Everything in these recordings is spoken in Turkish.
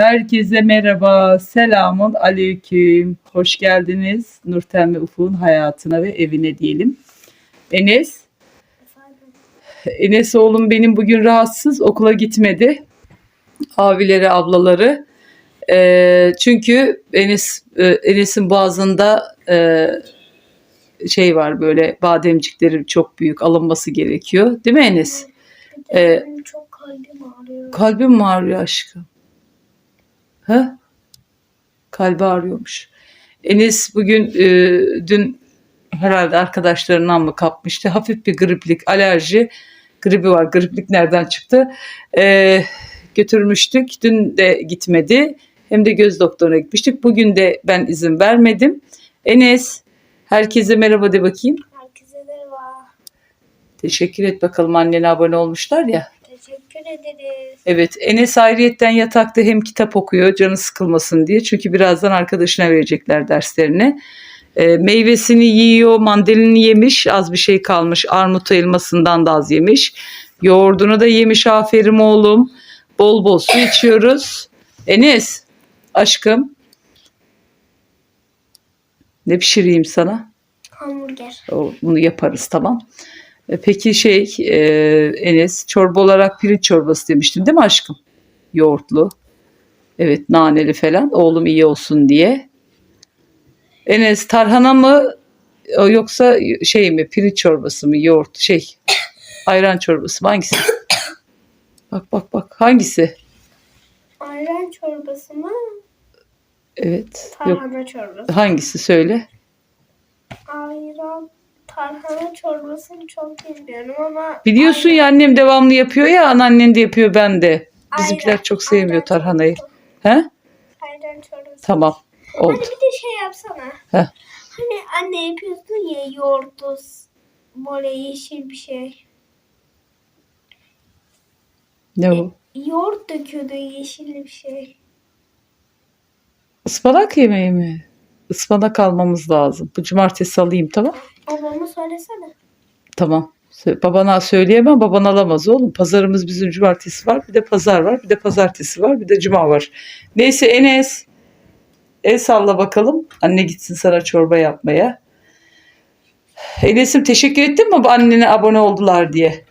Herkese merhaba, selamun aleyküm. Hoş geldiniz Nurten ve Ufuk'un hayatına ve evine diyelim. Enes, Enes oğlum benim bugün rahatsız, okula gitmedi. Abileri, ablaları. Ee, çünkü Enes e, Enes'in boğazında e, şey var böyle bademcikleri çok büyük alınması gerekiyor. Değil mi Enes? Benim çok kalbim ağrıyor. Kalbim mi ağrıyor aşkım? Ha? Kalbi ağrıyormuş. Enes bugün e, dün herhalde arkadaşlarından mı kapmıştı? Hafif bir griplik, alerji. Gribi var. Griplik nereden çıktı? E, götürmüştük. Dün de gitmedi. Hem de göz doktoruna gitmiştik. Bugün de ben izin vermedim. Enes, herkese merhaba de bakayım. Herkese merhaba. Teşekkür et bakalım annene abone olmuşlar ya. Teşekkür ederiz. Evet Enes ayrıyetten yatakta hem kitap okuyor canı sıkılmasın diye. Çünkü birazdan arkadaşına verecekler derslerini. Ee, meyvesini yiyor, mandalini yemiş, az bir şey kalmış. Armut elmasından da az yemiş. Yoğurdunu da yemiş aferin oğlum. Bol bol su içiyoruz. Enes aşkım ne pişireyim sana? Hamburger. O, bunu yaparız tamam. E, Peki şey e, Enes çorba olarak pirinç çorbası demiştin değil mi aşkım? Yoğurtlu. Evet naneli falan oğlum iyi olsun diye. Enes tarhana mı yoksa şey mi pirinç çorbası mı yoğurt şey ayran çorbası mı hangisi? Bak bak bak hangisi? Ayran çorbası mı? Evet. Yok Tarhana çorbası. hangisi söyle. Ayran tarhana çorbasını çok bilmiyorum ama Biliyorsun ya annem devamlı yapıyor ya anneannen de yapıyor ben de. Bizimkiler ayran- çok sevmiyor ayran tarhanayı. çorbası. He? Ayran çorbası. Tamam. Oldu. Hani bir de şey yapsana. Heh. Hani anne yapıyorsun ya yoğurtlu böyle yeşil bir şey. Ne o? Yoğurt döküyordu yeşil bir şey. Ispanak yemeği mi? Ispanak almamız lazım. Bu cumartesi alayım tamam. Babama söylesene. Tamam. Babana söyleyemem. Baban alamaz oğlum. Pazarımız bizim cumartesi var. Bir de pazar var. Bir de pazartesi var. Bir de cuma var. Neyse Enes. El salla bakalım. Anne gitsin sana çorba yapmaya. Enes'im teşekkür ettin mi annene abone oldular diye?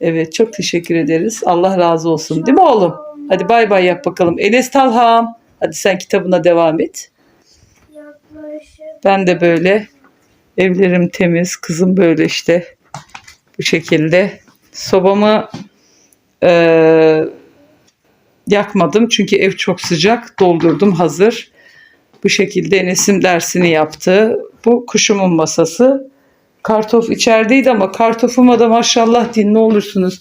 Evet çok teşekkür ederiz. Allah razı olsun. Değil mi oğlum? Hadi bay bay yap bakalım. Enes Talham. Hadi sen kitabına devam et. Ben de böyle evlerim temiz, kızım böyle işte bu şekilde. Sobamı eee, yakmadım çünkü ev çok sıcak. Doldurdum hazır. Bu şekilde Enes'im dersini yaptı. Bu kuşumun masası. Kartof içerideydi ama kartofuma da maşallah ne olursunuz.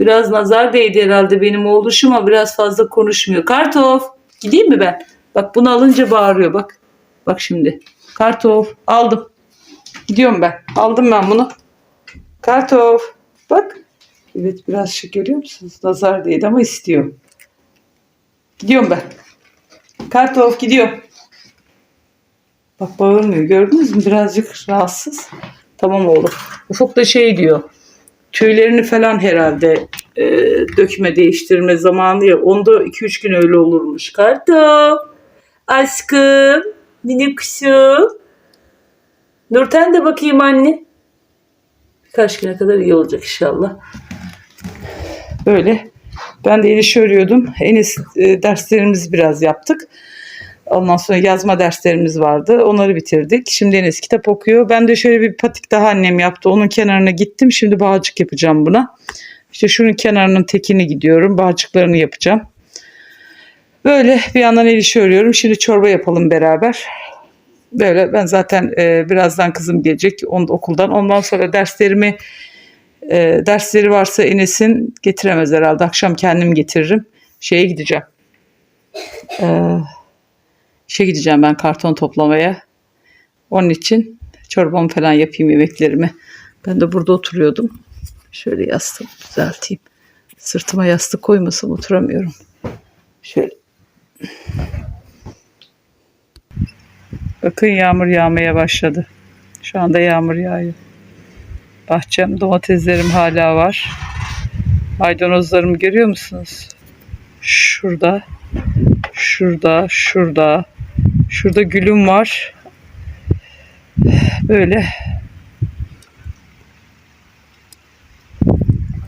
Biraz nazar değdi herhalde benim oğluşuma biraz fazla konuşmuyor. Kartof gideyim mi ben? Bak bunu alınca bağırıyor bak. Bak şimdi. Kartof aldım. Gidiyorum ben. Aldım ben bunu. Kartof. Bak. Evet biraz şey görüyor musunuz? Nazar değdi ama istiyor. Gidiyorum ben. Kartof gidiyor. Bak bağırmıyor. Gördünüz mü? Birazcık rahatsız. Tamam oğlum. Ufuk da şey diyor. Tüylerini falan herhalde e, dökme değiştirme zamanı ya. Onda 2-3 gün öyle olurmuş. Kartof. Aşkım. Mini kuşum. Nurten de bakayım anne. Birkaç güne kadar iyi olacak inşallah. Böyle. Ben de Eliş'i örüyordum. Enes e, derslerimizi biraz yaptık. Ondan sonra yazma derslerimiz vardı. Onları bitirdik. Şimdi Enes kitap okuyor. Ben de şöyle bir patik daha annem yaptı. Onun kenarına gittim. Şimdi bağcık yapacağım buna. İşte şunun kenarının tekini gidiyorum. Bağcıklarını yapacağım. Böyle bir yandan el işi örüyorum. Şimdi çorba yapalım beraber. Böyle ben zaten e, birazdan kızım gelecek on, okuldan. Ondan sonra derslerimi e, dersleri varsa Enes'in getiremez herhalde. Akşam kendim getiririm. Şeye gideceğim. Eee işe gideceğim ben karton toplamaya. Onun için çorbamı falan yapayım yemeklerimi. Ben de burada oturuyordum. Şöyle yastığımı düzelteyim. Sırtıma yastık koymasam oturamıyorum. Şöyle. Bakın yağmur yağmaya başladı. Şu anda yağmur yağıyor. Bahçem domateslerim hala var. Maydanozlarımı görüyor musunuz? Şurada. Şurada. Şurada. Şurada gülüm var. Böyle.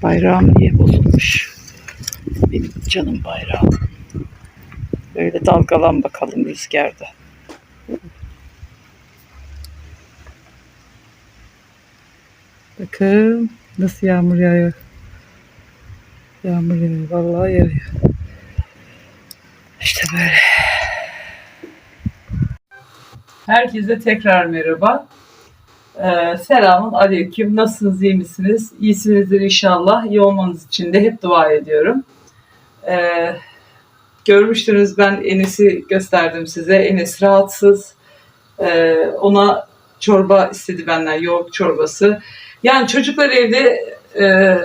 Bayrağım niye bozulmuş? Benim canım bayrağım. Böyle dalgalan bakalım rüzgarda. Bakın nasıl yağmur yağıyor. Yağmur yağıyor. Vallahi yağıyor. İşte böyle. Herkese tekrar merhaba. Ee, selamun aleyküm. Nasılsınız, iyi misiniz? İyisinizdir inşallah. İyi olmanız için de hep dua ediyorum. Ee, görmüştünüz ben Enes'i gösterdim size. Enes rahatsız. Ee, ona çorba istedi benden, yoğurt çorbası. Yani çocuklar evde e,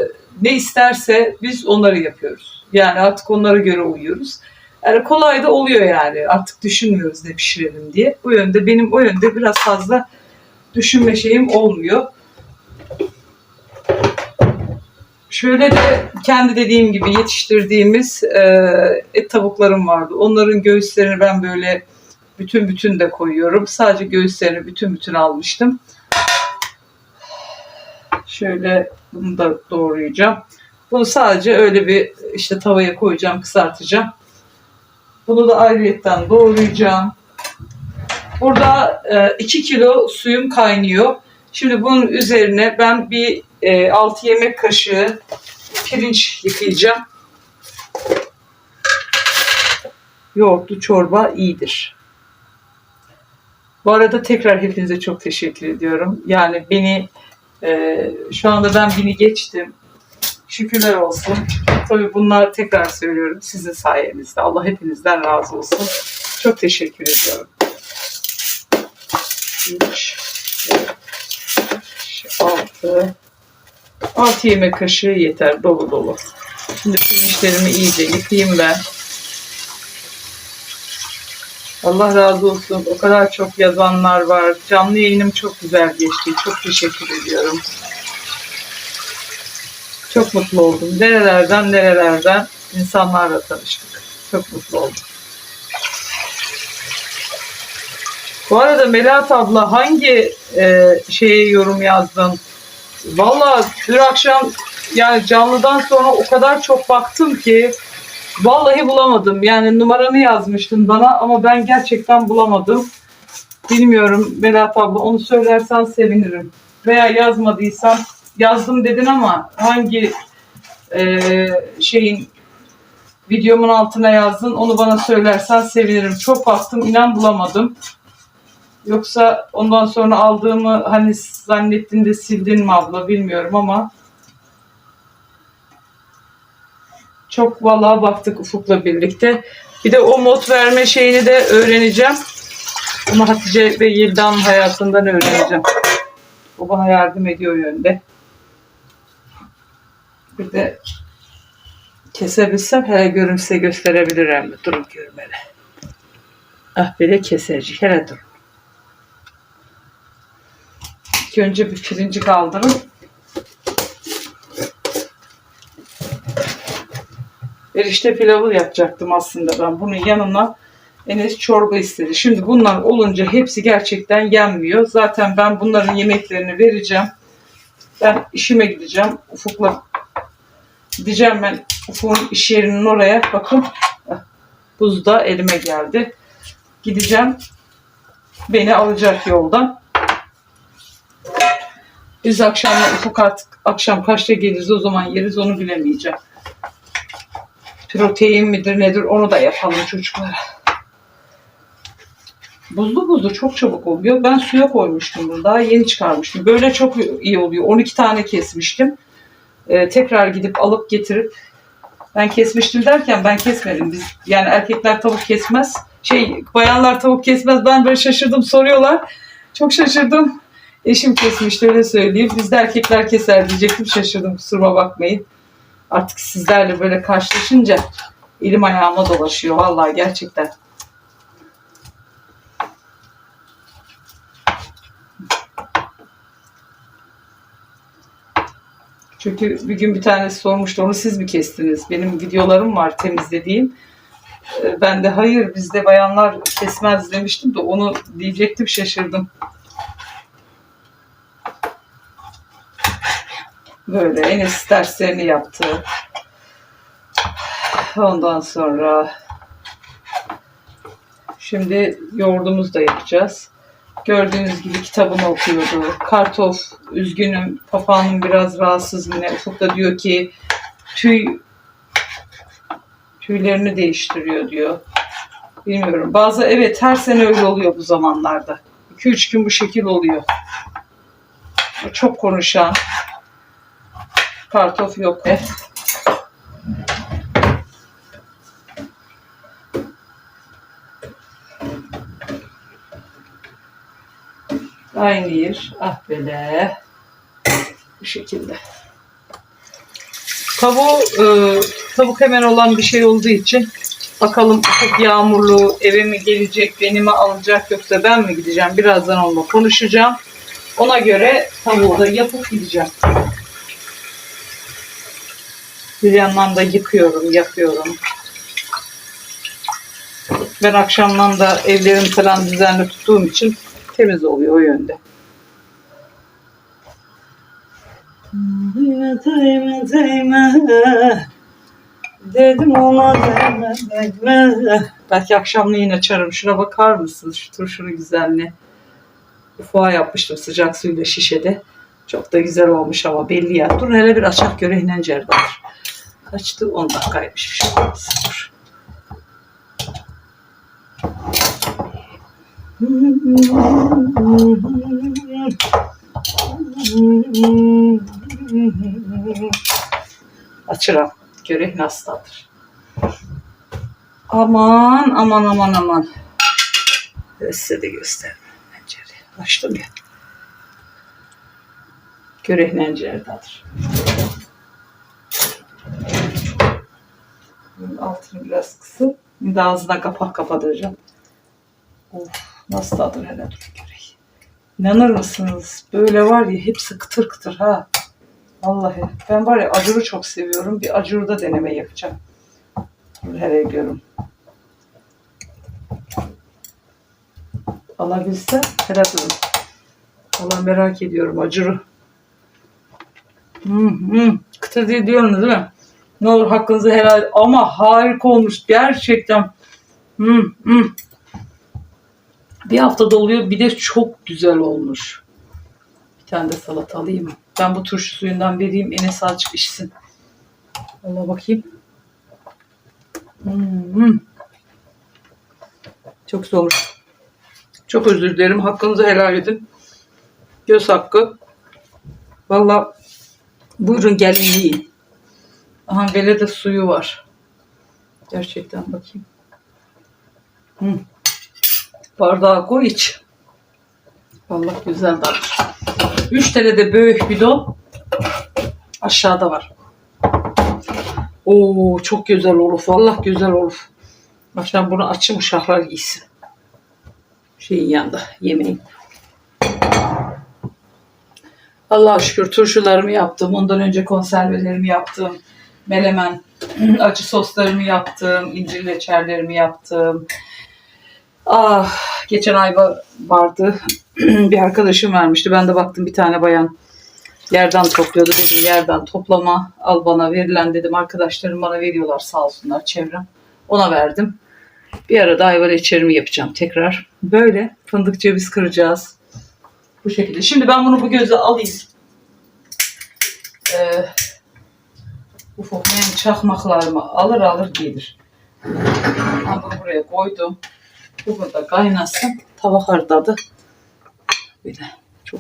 ne isterse biz onları yapıyoruz. Yani artık onlara göre uyuyoruz. Yani kolay da oluyor yani. Artık düşünmüyoruz ne pişirelim diye. Bu yönde benim o yönde biraz fazla düşünme şeyim olmuyor. Şöyle de kendi dediğim gibi yetiştirdiğimiz e, et tavuklarım vardı. Onların göğüslerini ben böyle bütün bütün de koyuyorum. Sadece göğüslerini bütün bütün almıştım. Şöyle bunu da doğrayacağım. Bunu sadece öyle bir işte tavaya koyacağım, kızartacağım. Bunu da ayrıyetten doğrayacağım. Burada 2 kilo suyum kaynıyor. Şimdi bunun üzerine ben bir 6 yemek kaşığı pirinç yıkayacağım. Yoğurtlu çorba iyidir. Bu arada tekrar hepinize çok teşekkür ediyorum. Yani beni e, şu anda ben bini geçtim. Şükürler olsun. Tabii bunlar tekrar söylüyorum sizin sayenizde. Allah hepinizden razı olsun. Çok teşekkür ediyorum. 3, 6, 6 yemek kaşığı yeter dolu dolu. Şimdi pirinçlerimi iyice yıkayayım ben. Allah razı olsun. O kadar çok yazanlar var. Canlı yayınım çok güzel geçti. Çok teşekkür ediyorum. Çok mutlu oldum. Nerelerden nerelerden insanlarla tanıştık. Çok mutlu oldum. Bu arada Melahat abla hangi e, şeye yorum yazdın? Valla dün akşam yani canlıdan sonra o kadar çok baktım ki vallahi bulamadım. Yani numaranı yazmıştın bana ama ben gerçekten bulamadım. Bilmiyorum Melahat abla onu söylersen sevinirim. Veya yazmadıysan yazdım dedin ama hangi e, şeyin videomun altına yazdın onu bana söylersen sevinirim. Çok baktım inan bulamadım. Yoksa ondan sonra aldığımı hani zannettin de sildin mi abla bilmiyorum ama çok vallahi baktık Ufuk'la birlikte. Bir de o mod verme şeyini de öğreneceğim. Bunu Hatice ve Yilda'nın hayatından öğreneceğim. O bana yardım ediyor yönde. Bir de kesebilsem hele görün size gösterebilirim. Durun görmeli. Ah böyle kesecek. Hele dur. İlk önce bir pirinci kaldırın. Erişte pilavı yapacaktım aslında ben. Bunun yanına Enes çorba istedi. Şimdi bunlar olunca hepsi gerçekten yenmiyor. Zaten ben bunların yemeklerini vereceğim. Ben işime gideceğim. Ufuk'la gideceğim ben Ufuk'un iş yerinin oraya. Bakın buz da elime geldi. Gideceğim. Beni alacak yoldan. Biz akşamla Ufuk artık akşam kaçta geliriz o zaman yeriz onu bilemeyeceğim. Protein midir nedir onu da yapalım çocuklara. Buzlu buzlu çok çabuk oluyor. Ben suya koymuştum bunu. Daha yeni çıkarmıştım. Böyle çok iyi oluyor. 12 tane kesmiştim. Ee, tekrar gidip alıp getirip ben kesmiştim derken ben kesmedim. Biz yani erkekler tavuk kesmez. Şey bayanlar tavuk kesmez. Ben böyle şaşırdım soruyorlar. Çok şaşırdım. Eşim kesmişti öyle söyleyeyim. Biz de erkekler keser diyecektim. Şaşırdım kusuruma bakmayın. Artık sizlerle böyle karşılaşınca elim ayağıma dolaşıyor. Vallahi gerçekten. Çünkü bir gün bir tanesi sormuştu onu siz mi kestiniz? Benim videolarım var temizlediğim. Ee, Ben de hayır bizde bayanlar kesmez demiştim de onu diyecektim şaşırdım. Böyle Enes derslerini yaptı. Ondan sonra şimdi yoğurdumuzu da yapacağız. Gördüğünüz gibi kitabını okuyordu. Kartof, üzgünüm, papağanım biraz rahatsız yine. Ufuk da diyor ki tüy tüylerini değiştiriyor diyor. Bilmiyorum. Bazı evet her sene öyle oluyor bu zamanlarda. 2-3 gün bu şekil oluyor. Çok konuşan. Kartof yok. Eh. Aynı yer. Ah böyle. Bu şekilde. Tavuğu, e, tavuk hemen olan bir şey olduğu için bakalım çok yağmurlu eve mi gelecek, beni mi alacak yoksa ben mi gideceğim? Birazdan onunla konuşacağım. Ona göre tavuğu da yapıp gideceğim. Bir yandan da yıkıyorum, yapıyorum. Ben akşamdan da evlerimi falan düzenli tuttuğum için temiz oluyor o yönde. Değme değme değme Dedim ona değme değme Belki akşamleyin açarım. Şuna bakar mısınız? Şu turşunun güzelliğine. Ufağa yapmıştım sıcak suyla şişede. Çok da güzel olmuş ama belli ya. Dur hele bir açak göreyinen cerdadır. Kaçtı? 10 dakikaymış. Bir şey. Açıram. Görek nasıldır. Aman aman aman aman. Size de. Pencere. Açtım ya. Görek nencerdadır. Bunun altını biraz kısıp bir de ağzına kapak kapatacağım. Of nasıl tadır hele dur göreyim. İnanır mısınız? Böyle var ya hepsi kıtır kıtır ha. Vallahi ben var ya acuru çok seviyorum. Bir acuru da deneme yapacağım. Dur hele görüm. Alabilse hele durun. Allah merak ediyorum acuru. Hmm, hmm. Kıtır diye diyorsunuz değil mi? Ne olur hakkınızı helal ama harika olmuş gerçekten. Hmm, hmm. Bir hafta doluyor bir de çok güzel olmuş. Bir tane de salata alayım? Ben bu turşu suyundan vereyim Enes açık içsin. Valla bakayım. Hmm. Çok güzel olmuş. Çok özür dilerim. Hakkınızı helal edin. Göz hakkı. Valla buyurun gelin yiyin. Aha böyle de suyu var. Gerçekten bakayım. Hmm. Bardağa koy iç. Vallahi güzel tadır. 3 tane de büyük bidon aşağıda var. Oo çok güzel olur. Vallahi güzel olur. Bak ben bunu açayım uşaklar giysin. Şeyin yanında yemeğin. Allah'a şükür turşularımı yaptım. Ondan önce konservelerimi yaptım. Melemen acı soslarımı yaptım. incir reçellerimi yaptım. Ah, geçen ay va- vardı. bir arkadaşım vermişti. Ben de baktım bir tane bayan yerden topluyordu. Dedim yerden toplama al bana verilen dedim. Arkadaşlarım bana veriyorlar sağ olsunlar çevrem. Ona verdim. Bir arada ayva reçelimi yapacağım tekrar. Böyle fındık ceviz kıracağız. Bu şekilde. Şimdi ben bunu bu göze alayım. Ee, ufak benim çakmaklarımı alır alır gelir. Ben bunu buraya koydum. Bu burada kaynasın. Tava hardadı. Bir de çok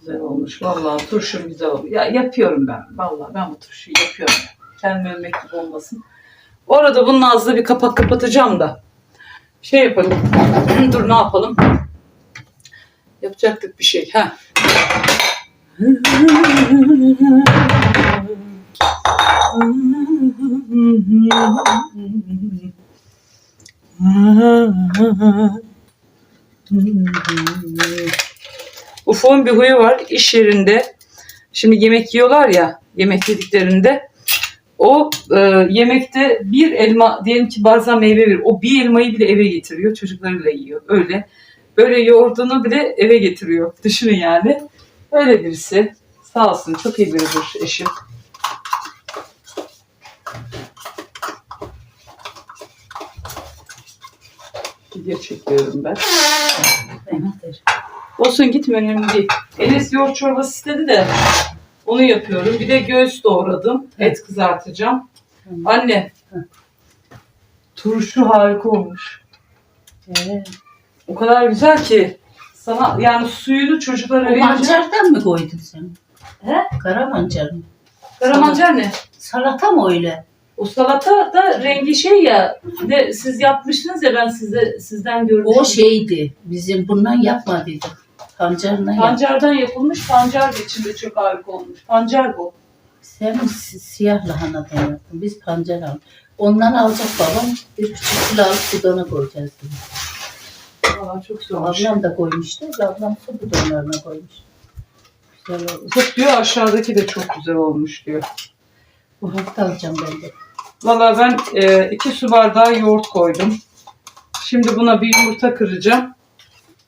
güzel olmuş. Vallahi turşum güzel olmuş. Ya yapıyorum ben. Vallahi ben bu turşuyu yapıyorum. Kendime gibi olmasın. Bu arada bunun ağzına bir kapak kapatacağım da. Şey yapalım. Dur ne yapalım? Yapacaktık bir şey. Ha. Ufuk'un bir huyu var. İş yerinde Şimdi yemek yiyorlar ya yemek yediklerinde o e, yemekte bir elma diyelim ki bazen meyve verir. O bir elmayı bile eve getiriyor. Çocuklarıyla yiyor. Öyle. Böyle yoğurdunu bile eve getiriyor. Düşünün yani. Öyle birisi. Sağ olsun. Çok iyi biridir eşim. Video çekiyorum ben. Olsun gitme önemli değil. Enes yoğurt çorbası istedi de onu yapıyorum. Bir de göğüs doğradım. Et kızartacağım. Anne. Turşu harika olmuş. O kadar güzel ki. Sana yani suyunu çocuklara O verince. mancardan mı koydun sen? He? Kara mancar mı? Karamancar ne? Salata mı öyle? O salata da rengi şey ya. De siz yapmıştınız ya ben size sizden görmüştüm. O şeydi. Bizim bundan yapmadıydık. Pancarla yap. Pancardan yapılmış. Pancar da içinde çok harika olmuş. Pancar bu. Sen si- siyah lahanadan yaptın. Biz pancar aldık. Ondan alacak babam. Bir buçuk kilo alıp bidona koyacağız. dedi. Aa, çok güzel olmuş. Ablam da koymuştu. Ablam su bidonlarına koymuş. Güzel olmuş. Çok diyor aşağıdaki de çok güzel olmuş diyor. Bu hafta alacağım ben de. Valla ben e, iki su bardağı yoğurt koydum. Şimdi buna bir yumurta kıracağım.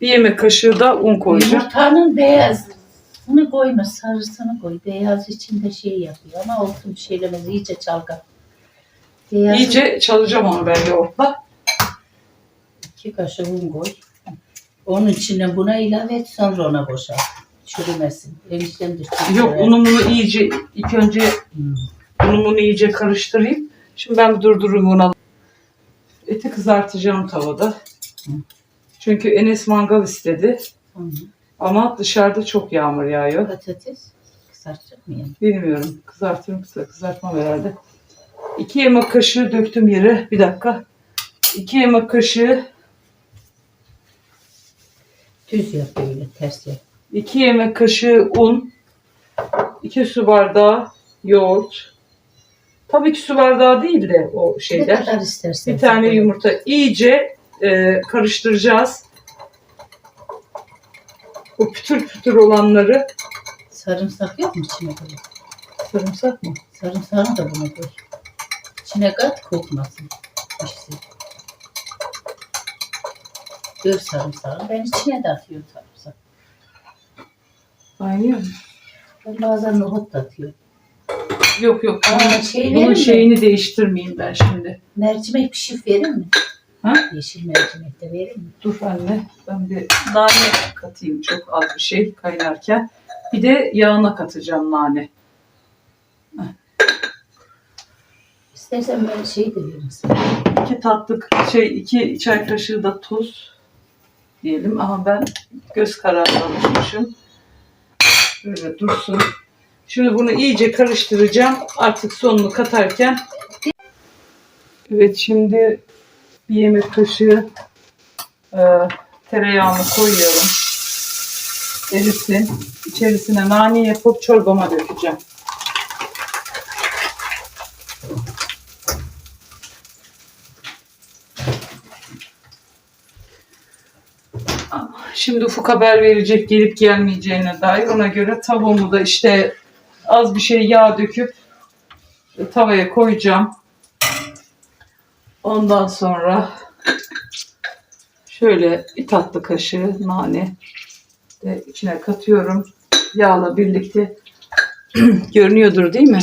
Bir yemek kaşığı da un koyacağım. Yumurtanın beyazını koyma, sarısını koy. Beyaz içinde şey yapıyor ama olsun bir şeylemez. iyice çalka. Beyaz İyice çalacağım onu ben yoğurtla. İki kaşık un koy. Onun içine buna ilave et sonra ona boşalt. Çürümesin. Eniştem de çok Yok unumunu iyice ilk önce Hmm. unumunu iyice karıştırayım. Şimdi ben bir durdurayım onu. Eti kızartacağım tavada. Hı. Çünkü Enes mangal istedi. Tamam. Ama dışarıda çok yağmur yağıyor. Patates kızartacak mı yani? Bilmiyorum. Kızartırım kısa. Kızartmam herhalde. İki yemek kaşığı döktüm yere. Bir dakika. İki yemek kaşığı, Düz yap böyle ters yap. iki yemek kaşığı un. iki su bardağı yoğurt. Tabii ki su bardağı değil de o Ne şeyler. kadar istersen. Bir tane yumurta. iyice e, karıştıracağız. Bu pütür pütür olanları. Sarımsak yok mu içine koy? Sarımsak mı? Sarımsağı da buna koy. İçine kat kokmasın. İşte. Gör sarımsağı. Ben içine de atıyorum sarımsak. Aynı mı? Ben bazen nohut da atıyorum. Yok yok. Aa, Bunun, şey bunun verir mi? şeyini değiştirmeyeyim ben şimdi. Mercimek pişif verir mi? Ha? Yeşil mercimek de verir mi? Dur anne ben bir nane katayım çok az bir şey kaynarken. Bir de yağına katacağım nane. İstersen ben şey de veririm sana. İki tatlı şey iki çay kaşığı da tuz diyelim ama ben göz kararı almışmışım. Böyle dursun. Şimdi bunu iyice karıştıracağım. Artık sonunu katarken. Evet şimdi bir yemek kaşığı e, tereyağını koyuyorum. Erisin. İçerisine nane yapıp çorbama dökeceğim. Şimdi Ufuk haber verecek gelip gelmeyeceğine dair. Ona göre tavuğumu da işte az bir şey yağ döküp tavaya koyacağım. Ondan sonra şöyle bir tatlı kaşığı nane de içine katıyorum. Yağla birlikte görünüyordur değil mi?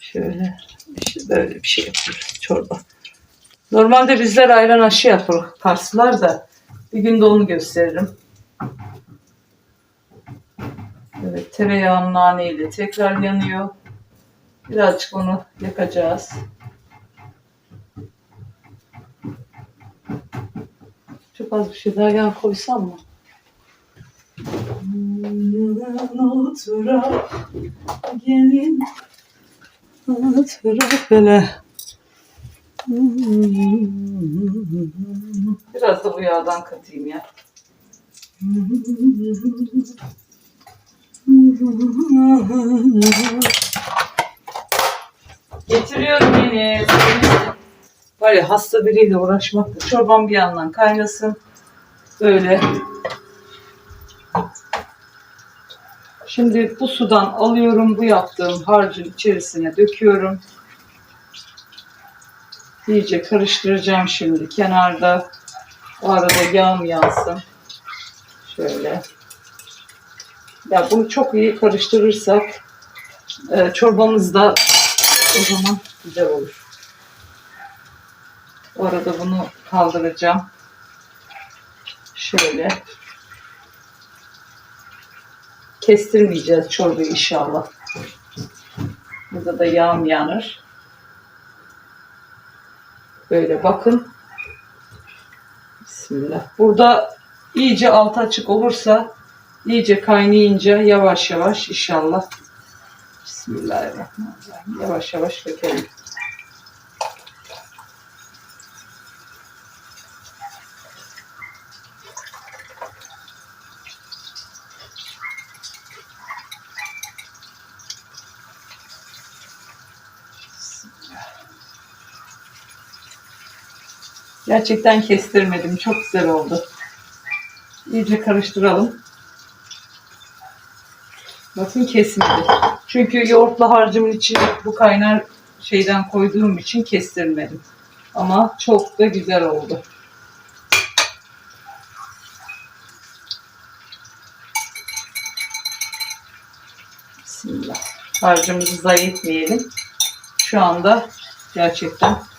Şöyle işte böyle bir şey yapıyoruz çorba. Normalde bizler ayran aşı yapar Karslılar da bir gün de onu gösteririm. Evet tereyağım naneyle tekrar yanıyor. Birazcık onu yakacağız. Çok az bir şey daha yağ koysam mı? Oturak gelin oturak böyle. Biraz da bu yağdan katayım ya. Getiriyorum yine. Var ya hasta biriyle uğraşmak da çorbam bir yandan kaynasın. Böyle. Şimdi bu sudan alıyorum. Bu yaptığım harcın içerisine döküyorum. İyice karıştıracağım şimdi kenarda. O arada yağım yansın. Şöyle. Ya bunu çok iyi karıştırırsak e, çorbamız da o zaman güzel olur. O arada bunu kaldıracağım. Şöyle. Kestirmeyeceğiz çorbayı inşallah. Burada da yağım yanır. Böyle bakın. Bismillah. Burada iyice altı açık olursa iyice kaynayınca yavaş yavaş inşallah. Bismillahirrahmanirrahim. Yavaş yavaş dökelim. Gerçekten kestirmedim. Çok güzel oldu. İyice karıştıralım. Bakın kesmedi. Çünkü yoğurtlu harcımın içine bu kaynar şeyden koyduğum için kestirmedim. Ama çok da güzel oldu. Bismillah. Harcımızı zayi etmeyelim. Şu anda gerçekten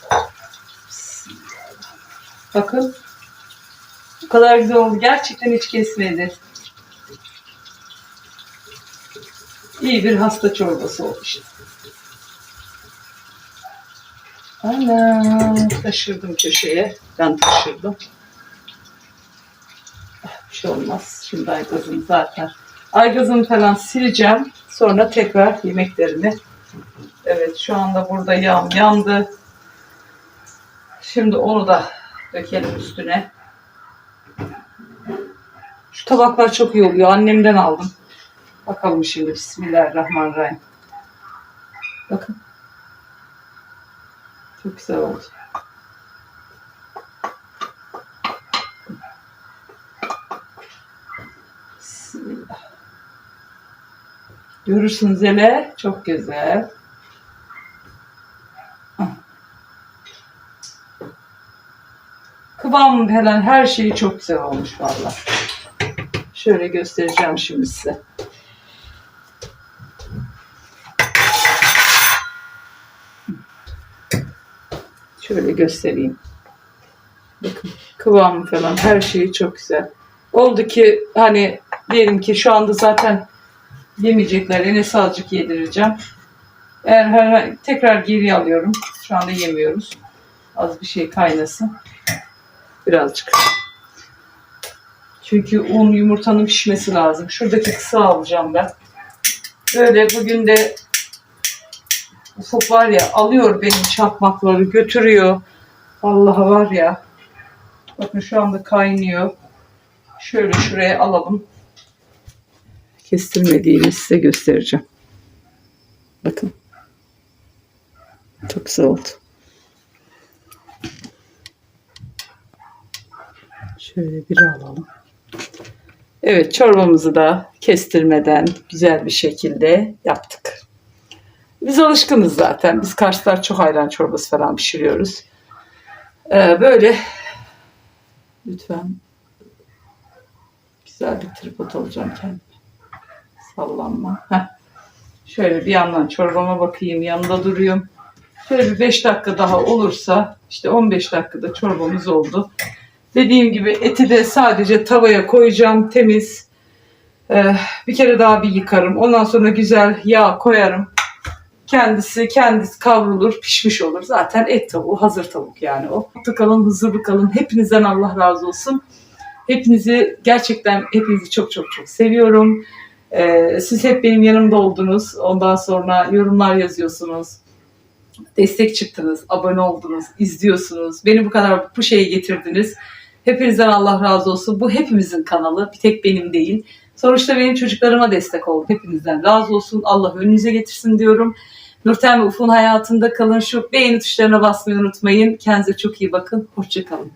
Bakın. Bu kadar güzel oldu. Gerçekten hiç kesmedi. İyi bir hasta çorbası oldu işte. Ana taşırdım köşeye. Ben taşırdım. Ah, Bir şey olmaz. Şimdi aygazını zaten. Aygazını falan sileceğim. Sonra tekrar yemeklerimi. Evet şu anda burada yağım yandı. Şimdi onu da dökelim üstüne. Şu tabaklar çok iyi oluyor. Annemden aldım. Bakalım şimdi. Bismillahirrahmanirrahim. Bakın. Çok güzel oldu. Bismillah. Görürsünüz hele. Çok güzel. Kıvamı falan her şeyi çok güzel olmuş valla. Şöyle göstereceğim şimdi size. Şöyle göstereyim. Bakın kıvamı falan her şeyi çok güzel. Oldu ki hani diyelim ki şu anda zaten yemeyecekler. Enes azıcık yedireceğim. Eğer her, tekrar geri alıyorum. Şu anda yemiyoruz. Az bir şey kaynasın. Birazcık. Çünkü un yumurtanın pişmesi lazım. Şuradaki kısa alacağım ben. Böyle bugün de ufuk var ya alıyor benim çakmakları götürüyor. Vallahi var ya. Bakın şu anda kaynıyor. Şöyle şuraya alalım. Kestirmediğimi size göstereceğim. Bakın. Çok güzel oldu. Şöyle bir alalım. Evet çorbamızı da kestirmeden güzel bir şekilde yaptık. Biz alışkınız zaten. Biz Karslar çok ayran çorbası falan pişiriyoruz. Ee, böyle lütfen güzel bir tripod alacağım kendime. Sallanma. Heh. Şöyle bir yandan çorbama bakayım. Yanında duruyorum. Şöyle bir 5 dakika daha olursa işte 15 dakikada çorbamız oldu. Dediğim gibi eti de sadece tavaya koyacağım temiz. Ee, bir kere daha bir yıkarım. Ondan sonra güzel yağ koyarım. Kendisi kendisi kavrulur, pişmiş olur. Zaten et tavuğu, hazır tavuk yani o. Mutlu kalın, huzurlu kalın. Hepinizden Allah razı olsun. Hepinizi gerçekten hepinizi çok çok çok seviyorum. Ee, siz hep benim yanımda oldunuz. Ondan sonra yorumlar yazıyorsunuz. Destek çıktınız, abone oldunuz, izliyorsunuz. Beni bu kadar bu şeye getirdiniz. Hepinizden Allah razı olsun. Bu hepimizin kanalı. Bir tek benim değil. Sonuçta benim çocuklarıma destek olun. Hepinizden razı olsun. Allah önünüze getirsin diyorum. Nurten ve Ufuk'un hayatında kalın. Şu beğeni tuşlarına basmayı unutmayın. Kendinize çok iyi bakın. Hoşçakalın.